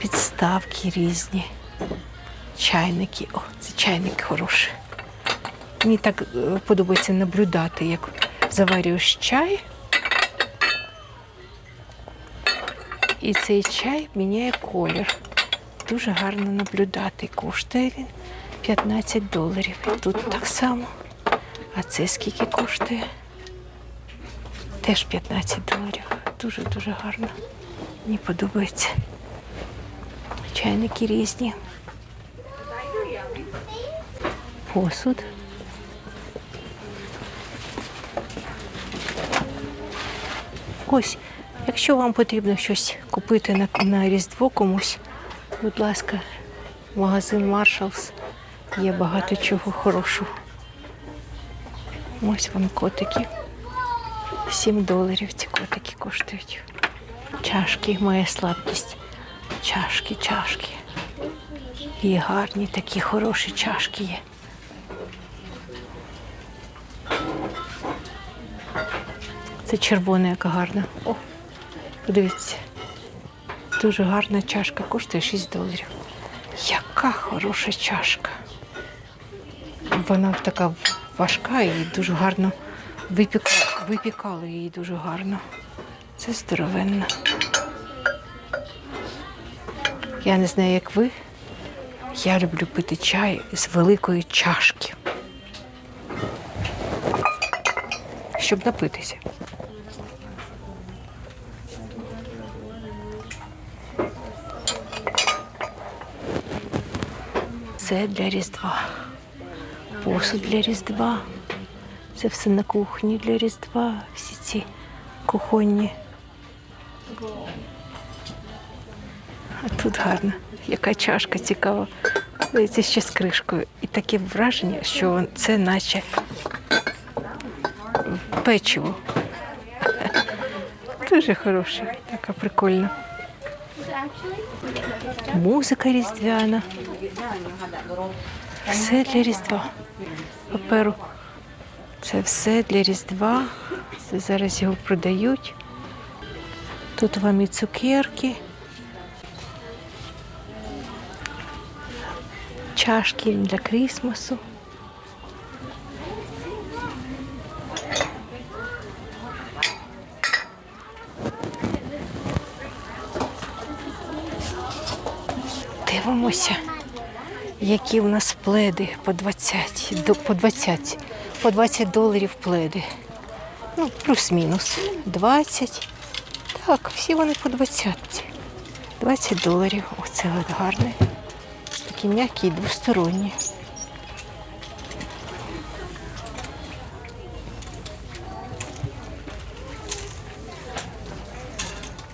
підставки різні. Чайники. О, це чайник хороший. Мені так е, подобається наблюдати, як заварюєш чай. І цей чай міняє колір. Дуже гарно наблюдати. Коштує він 15 доларів. І тут так само. А це скільки коштує? Теж 15 доларів. Дуже-дуже гарно. Мені подобається. Чайники різні. Посуд. Ось, якщо вам потрібно щось купити на, на Різдво комусь, будь ласка, магазин Marshalls. Є багато чого хорошого. Ось вам котики. 7 доларів ці котики коштують. Чашки, моя слабкість. Чашки, чашки. І гарні такі хороші чашки є. Це червона, яка гарна. О, подивіться. Дуже гарна чашка, коштує 6 доларів. Яка хороша чашка. Вона така важка і дуже гарно випікала, випікали її дуже гарно. Це здоровенна. Я не знаю, як ви. Я люблю пити чай з великої чашки. Щоб напитися. Це для Різдва. Посуд для Різдва. Це все на кухні для Різдва. Всі ці кухонні. А тут гарно. Яка чашка цікава. Здається, ще з кришкою. І таке враження, що це наче печиво. Дуже хороше, така прикольна. Музика різдвяна. Все для Різдва. Паперу. Це все для Різдва. Зараз його продають. Тут вам і цукерки. Чашки для Крісмасу. Дивимося, які у нас пледи по 20, по 20, по 20 доларів пледи. Ну, плюс-мінус. 20. Так, всі вони по 20. 20 доларів. Оце от гарний. Такі м'які двосторонні.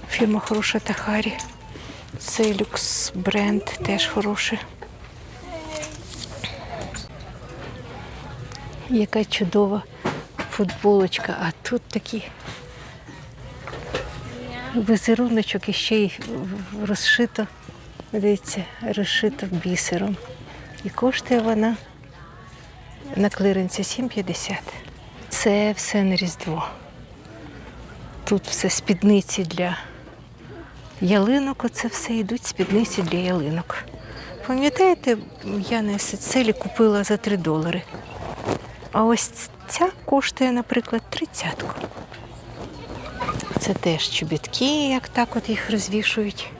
Фірма хороша Тахарі. Це люкс бренд теж хороший. Яка чудова футболочка, а тут такий візеруночок і ще й розшито, дивіться, розшито бісером. І коштує вона на клиренці 7,50. Це все на Різдво. Тут все спідниці для ялинок, оце все йдуть спідниці для ялинок. Пам'ятаєте, я на Сицилі купила за 3 долари. А ось ця коштує, наприклад, тридцятку. Це теж чобітки, як так от їх розвішують.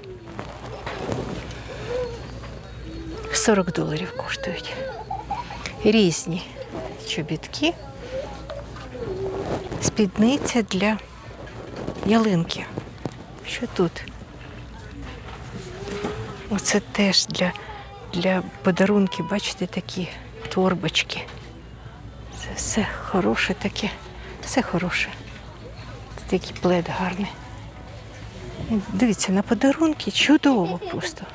40 доларів коштують. Різні чобітки. Спідниця для ялинки. Що тут? Оце теж для, для подарунків, бачите, такі торбочки. Це все хороше таке, все хороше. Це такий плед гарний. Дивіться, на подарунки чудово просто.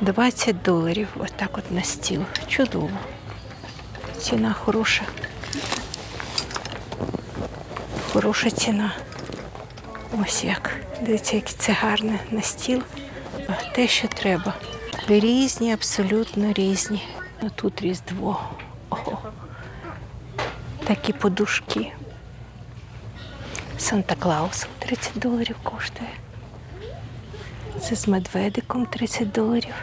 20 доларів, отак от на стіл. Чудово. Ціна хороша. Хороша ціна. Ось як. Дивіться, як це гарне на стіл. Те, що треба. Різні, абсолютно різні. А тут Різдво. Ого. Такі подушки. Санта Клаус 30 доларів коштує. Це з медведиком 30 доларів.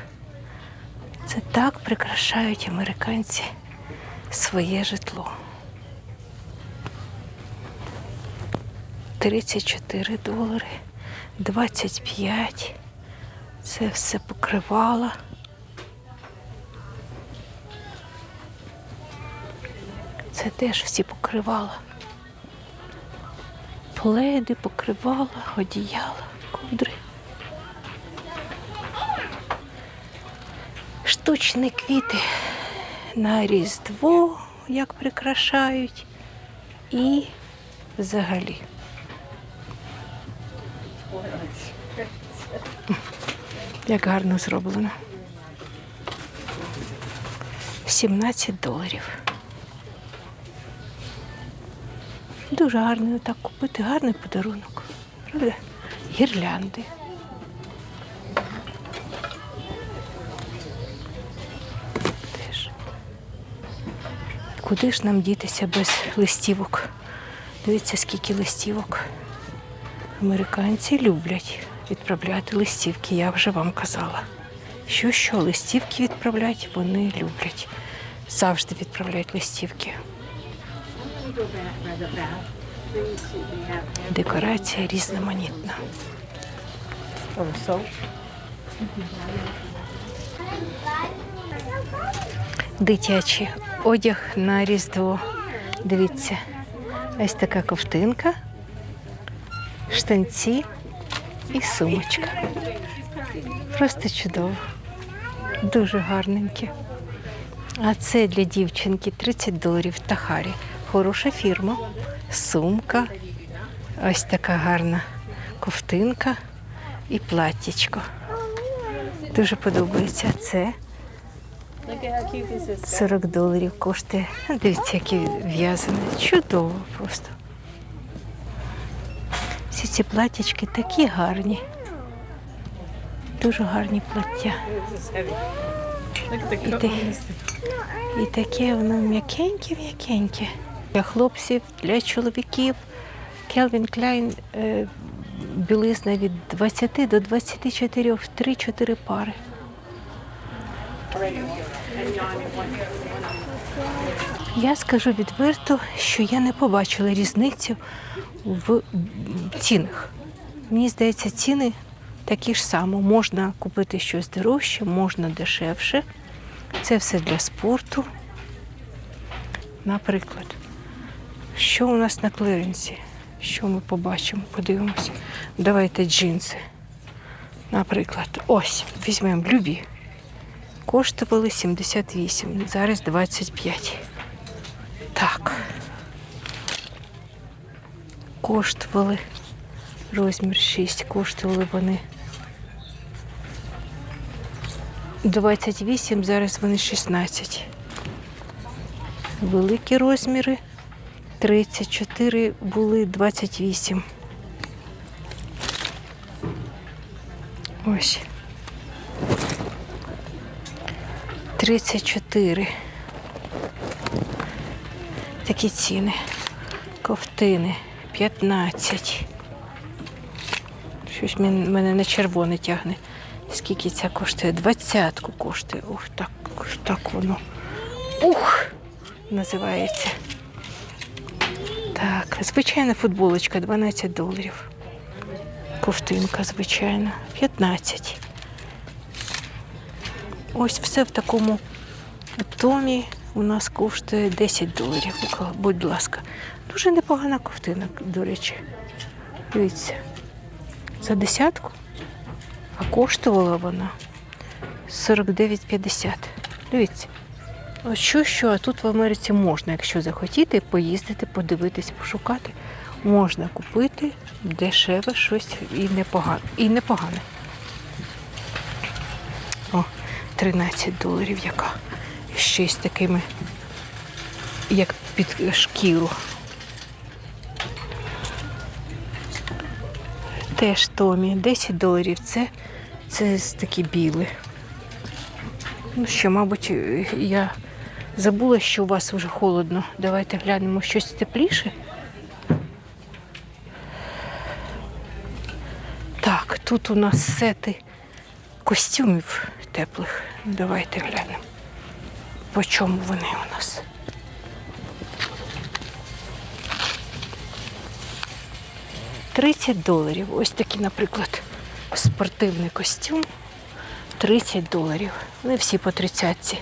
Це так прикрашають американці своє житло. 34 долари, 25. Це все покривало. Це теж всі покривала. Пледи, покривала, одіяла, ковдри. Штучні квіти на Різдво, як прикрашають, і взагалі. Як гарно зроблено. 17 доларів. Дуже гарний отак купити, гарний подарунок. Правда? Гірлянди. Куди ж нам дітися без листівок? Дивіться, скільки листівок. Американці люблять відправляти листівки, я вже вам казала. Що що листівки відправляють, вони люблять. Завжди відправляють листівки. Декорація різноманітна. Дитячий одяг на Різдво. Дивіться, ось така ковтинка, штанці і сумочка. Просто чудово. Дуже гарненькі. А це для дівчинки 30 доларів Тахарі. Хороша фірма. Сумка. Ось така гарна ковтинка і платтячко. Дуже подобається. Це 40 доларів коштує. Дивіться, яке в'язане. Чудово просто. Всі ці платтячки такі гарні. Дуже гарні плаття. І, і таке воно м'якеньке, м'якеньке. Для хлопців, для чоловіків. Келвін Кляйн е, білизна від 20 до 24, 3-4 пари. Я скажу відверто, що я не побачила різницю в цінах. Мені здається, ціни такі ж само. Можна купити щось дорожче, можна дешевше. Це все для спорту. Наприклад, що у нас на клиренсі? Що ми побачимо? Подивимося. Давайте джинси. Наприклад, ось, візьмемо любі. Коштували 78, зараз 25. Так. Коштували розмір 6, коштували вони 28, зараз вони 16. Великі розміри 34 були 28. Ось. 34. Такі ціни. Ковтини 15. Щось мене на червоне тягне. Скільки ця коштує? Двадцятку коштує. Ух, так, так воно. Ух! Називається. Так, звичайна футболочка 12 доларів. Ковтинка, звичайна, 15. Ось все в такому томі у нас коштує 10 доларів. Будь ласка. Дуже непогана ковтина, до речі. Дивіться. За десятку. А коштувала вона 49,50. Дивіться. Ось що, що, а тут в Америці можна, якщо захотіти, поїздити, подивитись, пошукати. Можна купити дешеве щось і непогане. І непогане. О, 13 доларів яка. Ще з такими, як під шкіру. Теж Томі. 10 доларів. Це, це такі біли. Ну що, мабуть, я забула, що у вас вже холодно. Давайте глянемо щось тепліше. Так, тут у нас сети костюмів теплих. Давайте глянемо. По чому вони у нас? Тридцять доларів. Ось такий, наприклад, спортивний костюм. 30 доларів. Вони всі по 30.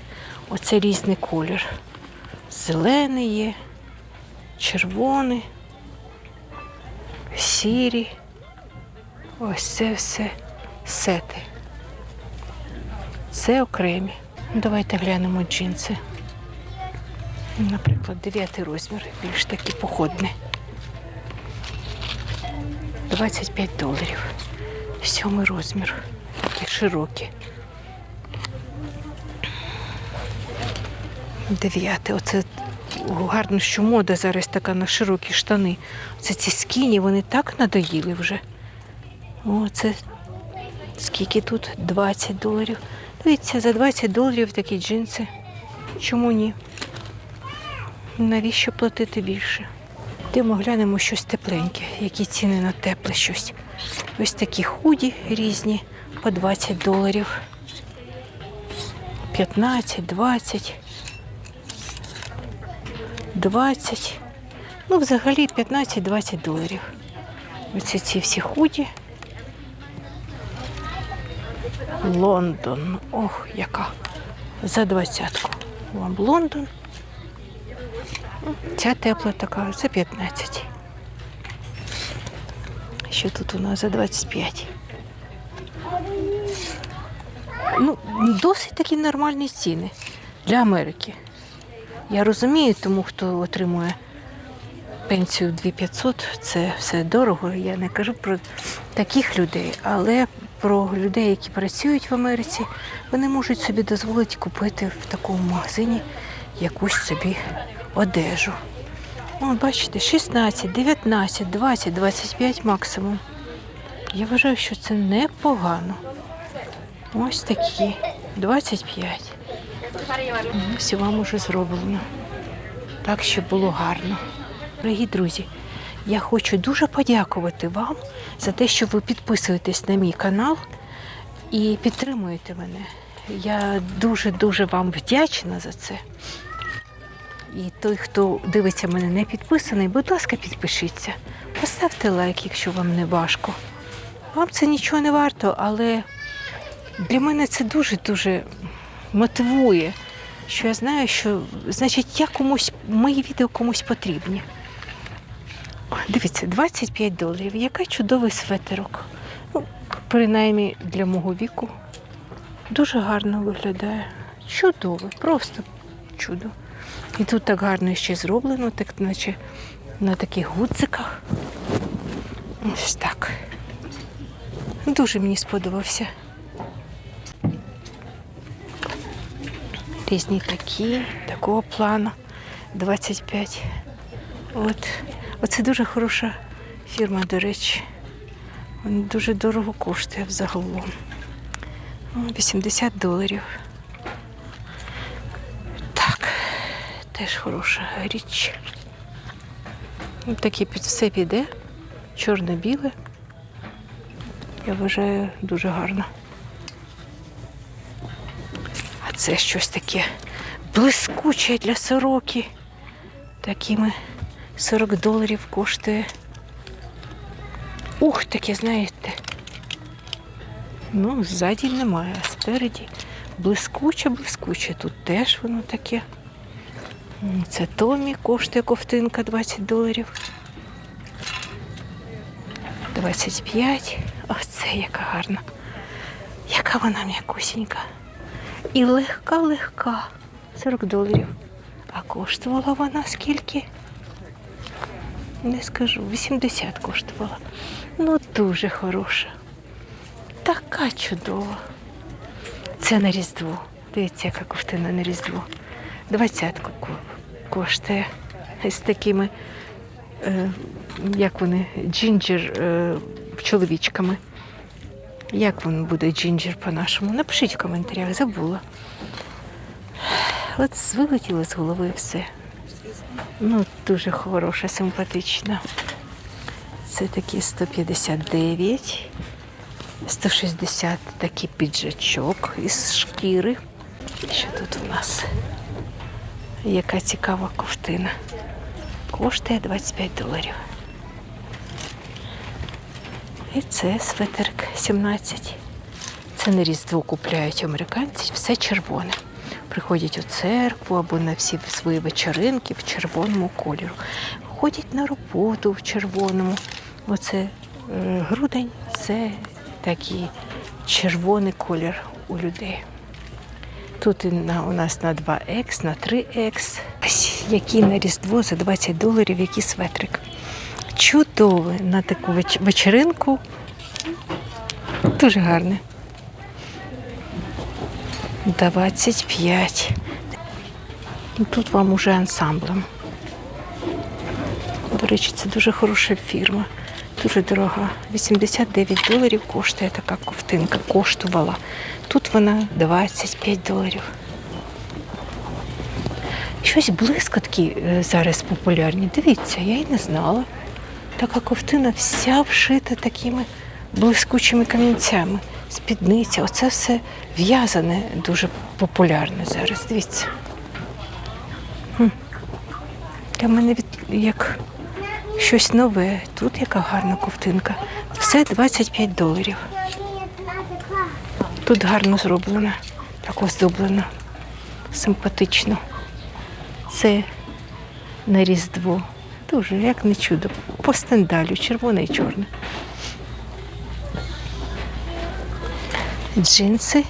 Оце різний колір. Зелений є, червоний, сірі. Ось це все сети. Це окремі. Ну, Давайте глянемо джинси. Наприклад, 9 розмір, більш такий походний. 25 доларів. Сьомий розмір. Такі широкі. Дев'яте. Оце гарно, що мода зараз така на широкі штани. Це ці скіні, вони так надоїли вже. О, це скільки тут? 20 доларів. Дивіться, за 20 доларів такі джинси. Чому ні? Навіщо платити більше? Йдемо глянемо щось тепленьке, які ціни на тепле щось. Ось такі худі різні по 20 доларів. 15, 20. 20. Ну, взагалі 15-20 доларів. Оці ці всі худі. Лондон. Ох, яка. За двадцятку. Вам Лондон. Ця тепла така, за 15. Що тут у нас за 25? Ну, досить такі нормальні ціни для Америки. Я розумію, тому хто отримує пенсію 2500, це все дорого. Я не кажу про таких людей, але про людей, які працюють в Америці, вони можуть собі дозволити купити в такому магазині якусь собі одежу. О, бачите, 16, 19, 20, 25 максимум. Я вважаю, що це непогано. Ось такі 25. Ось вам уже зроблено. Так, щоб було гарно. Дорогі друзі, я хочу дуже подякувати вам за те, що ви підписуєтесь на мій канал і підтримуєте мене. Я дуже-дуже вам вдячна за це. І той, хто дивиться мене не підписаний, будь ласка, підпишіться. Поставте лайк, якщо вам не важко. Вам це нічого не варто, але для мене це дуже-дуже мотивує, що я знаю, що значить я комусь, мої відео комусь потрібні. Дивіться, 25 доларів. Який чудовий светерок. Ну, принаймні для мого віку. Дуже гарно виглядає. Чудовий, просто чудо. І тут так гарно ще зроблено, так наче на таких гудзиках. Ось так. Дуже мені сподобався. Різні такі, такого плану. 25. От. Оце дуже хороша фірма, до речі. Він дуже дорого коштує взагалом. 80 доларів. Так, теж хороша річ. Ну, Таке все піде. Чорно-біле. Я вважаю дуже гарно. А це щось таке блискуче для сороки. Такими 40 доларів коштує. Ух, таке, знаєте. Ну, ззаді немає, а спереді блискуче, блискуче. Тут теж воно таке. Це Томі, коштує ковтинка 20 доларів. 25. Оце яка гарна. Яка вона м'якусінька. І легка-легка. 40 доларів. А коштувала вона скільки? Не скажу, 80 коштувала. Ну, дуже хороша. Така чудова. Це на Різдво. Дивіться, яка ковтина на Різдво. Двадцятку коштує з такими, е, як вони, джинджер е, чоловічками. Як він буде джинджер по-нашому? Напишіть в коментарях, забула. От вилетіло з голови все. Ну, дуже хороша, симпатична. Це такі 159. 160 такий піджачок із шкіри. Що тут у нас? Яка цікава ковтина. Коштує 25 доларів. І це светерк 17. Це на Різдво купляють американці, все червоне. Приходять у церкву або на всі свої вечеринки в червоному кольору. Ходять на роботу в червоному. Оце е, грудень це такий червоний колір у людей. Тут на, у нас на 2X, на 3X. Ось Який на Різдво за 20 доларів, який светрик. Чудовий на таку вечеринку. Дуже гарний. 25. І Тут вам уже ансамблем. До речі, це дуже хороша фірма. Дуже дорога. 89 доларів коштує така ковтинка. Коштувала. Тут вона 25 доларів. Щось блискотки е, зараз популярні. Дивіться, я й не знала. Така ковтина вся вшита такими блискучими камінцями. Спідниця. Оце все в'язане дуже популярне зараз. Дивіться. Для мене від, як щось нове. Тут яка гарна ковтинка. Все 25 доларів. Тут гарно зроблено, так оздоблено, симпатично. Це на Різдво. Дуже, як не чудо. По стендалю, червоне і чорне. Джинси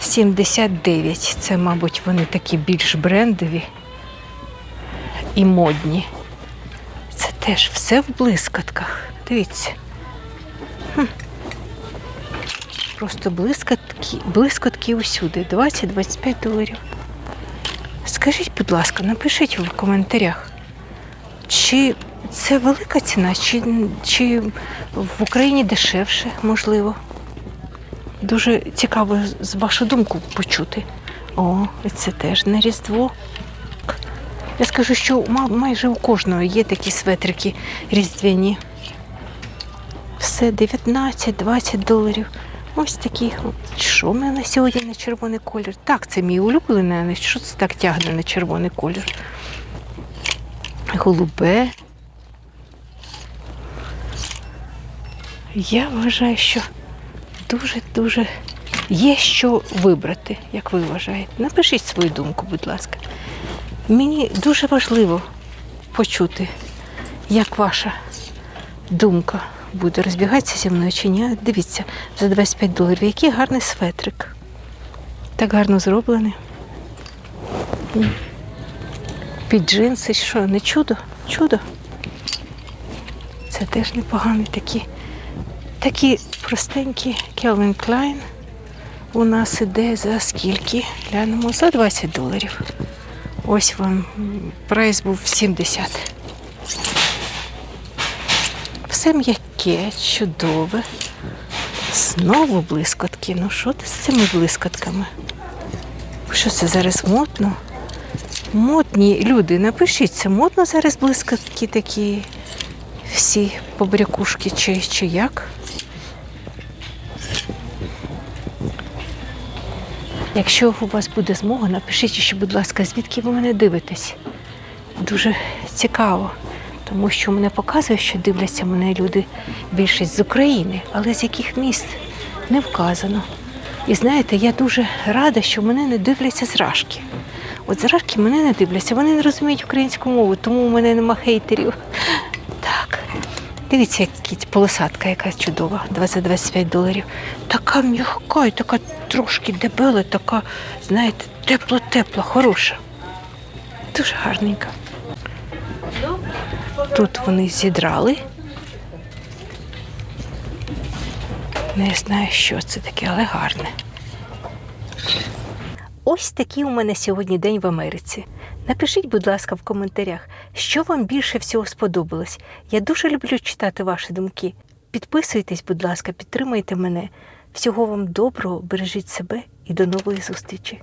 79. Це, мабуть, вони такі більш брендові і модні. Це теж все в блискотках. Дивіться. Хм. Просто блискотки, блискотки усюди. 20-25 доларів. Скажіть, будь ласка, напишіть в коментарях, чи це велика ціна, чи, чи в Україні дешевше, можливо. Дуже цікаво з вашу думку почути. О, це теж на Різдво. Я скажу, що майже у кожного є такі светрики різдвяні. Все 19-20 доларів. Ось такі. Що в мене сьогодні на червоний колір? Так, це мій улюблений, але що це так тягне на червоний колір? Голубе. Я вважаю, що дуже-дуже є що вибрати, як ви вважаєте. Напишіть свою думку, будь ласка. Мені дуже важливо почути, як ваша думка буде розбігатися зі мною чи ні. Дивіться, за 25 доларів. Який гарний светрик. Так гарно зроблений. Під джинси, що, не чудо? Чудо. Це теж непоганий такі. Такі простенькі Calvin Klein у нас іде за скільки? Глянемо за 20 доларів. Ось вам прайс був 70. Все м'яке, чудове. Знову блискотки. Ну що ти з цими блискотками? Що це зараз модно? Модні люди, напишіть, це модно зараз блискотки такі всі побрякушки чи, чи як? Якщо у вас буде змога, напишіть ще, будь ласка, звідки ви мене дивитесь. Дуже цікаво, тому що мене показує, що дивляться мене люди більшість з України, але з яких міст не вказано. І знаєте, я дуже рада, що мене не дивляться з Рашки. От з Рашки мене не дивляться, вони не розуміють українську мову, тому у мене нема хейтерів. Дивіться, полосатка, яка чудова, 20-25 доларів. Така м'яка і така трошки дебела, така, знаєте, тепла-тепла, хороша. Дуже гарненька. Тут вони зідрали. Не знаю, що це таке, але гарне. Ось такий у мене сьогодні день в Америці. Напишіть, будь ласка, в коментарях, що вам більше всього сподобалось. Я дуже люблю читати ваші думки. Підписуйтесь, будь ласка, підтримайте мене. Всього вам доброго, бережіть себе і до нової зустрічі!